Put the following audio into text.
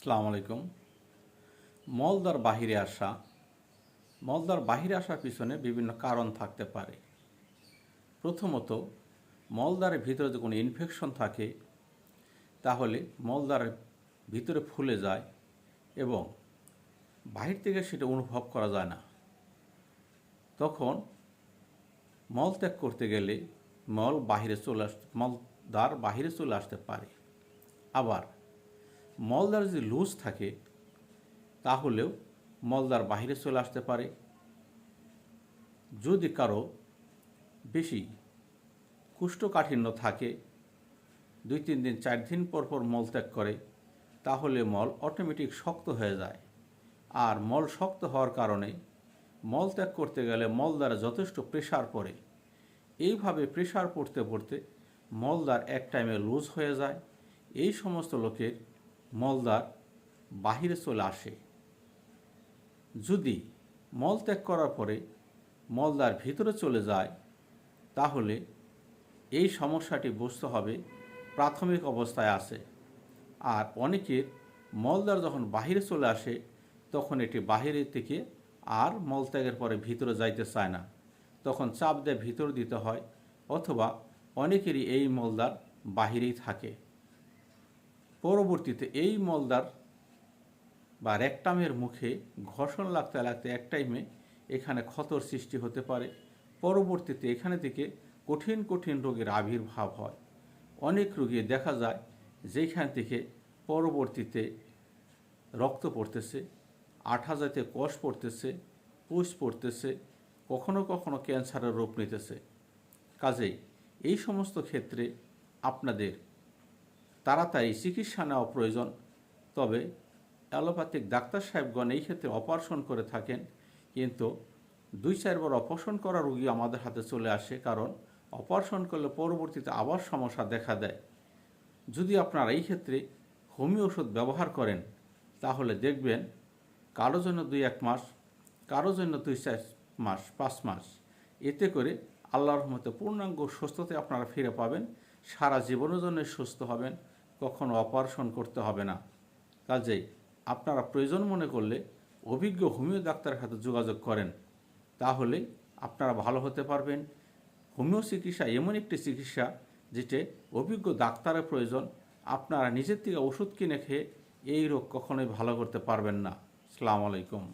সালাম আলাইকুম। মলদার বাহিরে আসা, মলদার বাহিরে আসার পিছনে বিভিন্ন কারণ থাকতে পারে। প্রথমত, মলদারের ভিতরে যদি কোনো ইনফেকশন থাকে, তাহলে মলদারের ভিতরে ফুলে যায় এবং বাহির থেকে সেটা অনুভব করা যায় না। তখন মল ত্যাগ করতে গেলে মল বাহিরে চলে আস, মলদার বাহিরে চলে আসতে পারে। আবার মলদার যদি লুজ থাকে, তাহলেও মলদার বাহিরে চলে আসতে পারে। যদি কারও বেশি কুষ্ঠকাঠিন্য থাকে, দুই, তিন দিন, চার দিন পর পর মল ত্যাগ করে, তাহলে মল অটোমেটিক শক্ত হয়ে যায়। আর মল শক্ত হওয়ার কারণে মল ত্যাগ করতে গেলে মল দ্বারা যথেষ্ট প্রেশার পড়ে। এইভাবে প্রেশার পড়তে পড়তে মলদার এক টাইমে লুজ হয়ে যায়। এই সমস্ত লোকের মলদার বাহিরে চলে আসে। যদি মল ত্যাগ করার পরে মলদার ভিতরে চলে যায়, তাহলে এই সমস্যাটি বুঝতে হবে, প্রাথমিক অবস্থায় আছে। আর অনেকের মলদার যখন বাহিরে চলে আসে, তখন এটি বাহিরের থেকে আর মলত্যাগের পরে ভিতরে যাইতে চায় না। তখন চাপ দিয়ে ভিতর দিতে হয়, অথবা অনেকেরই এই মলদার বাহিরেই থাকে। পরবর্তীতে এই মলদার বা রেকটামের মুখে ঘর্ষণ লাগতে লাগতে এক টাইমে এখানে ক্ষতর সৃষ্টি হতে পারে। পরবর্তীতে এখানে থেকে কঠিন কঠিন রোগের আবির্ভাব হয়। অনেক রোগী দেখা যায় যেখান থেকে পরবর্তীতে রক্ত পড়তেছে আঠা জাতীয় কষ পড়তেছে, পুষ পড়তেছে, কখনো কখনো ক্যান্সারের রূপ নিতেছে। কাজেই এই সমস্ত ক্ষেত্রে আপনাদের তাড়াতাড়ি চিকিৎসা নেওয়া প্রয়োজন। তবে অ্যালোপ্যাথিক ডাক্তার সাহেবগণ এই ক্ষেত্রে অপারেশন করে থাকেন। কিন্তু দুই চারবার অপারেশন করা রোগী আমাদের হাতে চলে আসে কারণ অপারেশন করলে পরবর্তীতে আবার সমস্যা দেখা দেয়। যদি আপনারা এই ক্ষেত্রে হোমিও ওষুধ ব্যবহার করেন, তাহলে দেখবেন কারও জন্য দুই এক মাস, কারও জন্য দুই চার মাস, পাঁচ মাস। এতে করে আল্লাহর রহমতে পূর্ণাঙ্গ সুস্থতে আপনারা ফিরে পাবেন, সারা জীবনের জন্য সুস্থ হবেন। কখনো অপারেশন করতে হবে না। কাজেই আপনারা প্রয়োজন মনে করলে অভিজ্ঞ হোমিও ডাক্তারের সাথে যোগাযোগ করেন। তাহলে আপনারা ভালো হতে পারবেন। হোমিও চিকিৎসা এমন একটি চিকিৎসা যেটি অভিজ্ঞ ডাক্তারের প্রয়োজন। আপনারা নিজের থেকে ওষুধ কিনে খেয়ে এই রোগ কখনোই ভালো করতে পারবেন না। আসসালামু আলাইকুম।